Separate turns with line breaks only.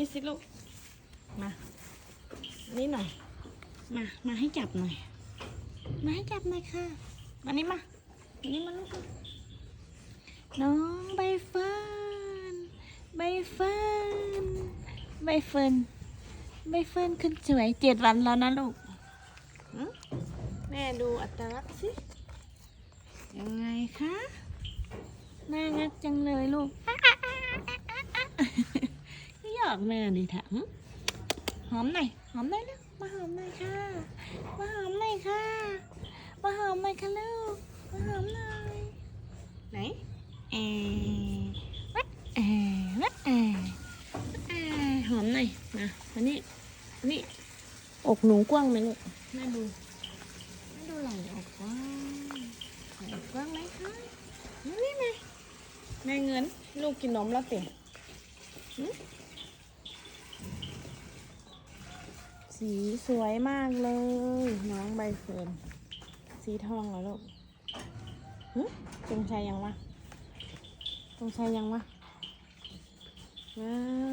นี่สิลูก มา นี่หน่อย มา มาให้จับหน่อย มาให้จับหน่อยค่ะ มานี่มาอันนี่มาลูก น้องใบเฟิร์น ใบเฟิร์น ใบเฟิร์น ใบเฟิร์นขึ้นสวยเจ็ดวันแล้วนะลูกหึแม่ดูอัตลักษณ์สิ ยังไงคะ น่ารักจังเลยลูกหย อกแม่ดิถามหอมหน่อยหอมหน่อยลูกมาหอมหน่อยค่ะมาหอมหน่อยค่ะมาหอมหน่อยค่ะลูกมาหอมหน่อยไหนเอวะเอวะเอเอหอมหน่อยมาอันนี้อนนี้อกหนูกว้างไหมลูกแม่ดูแม่ดูไหล่อกกว้างไหล่อกกว้างไหมคะนี่ไงแม่เงินลูกกินนมแล้วเต็ม สีสวยมากเลย น้องใบเฟิร์นสีทองเหรอลูกหึจงชัยยังวะต้องชัยยังวะว้า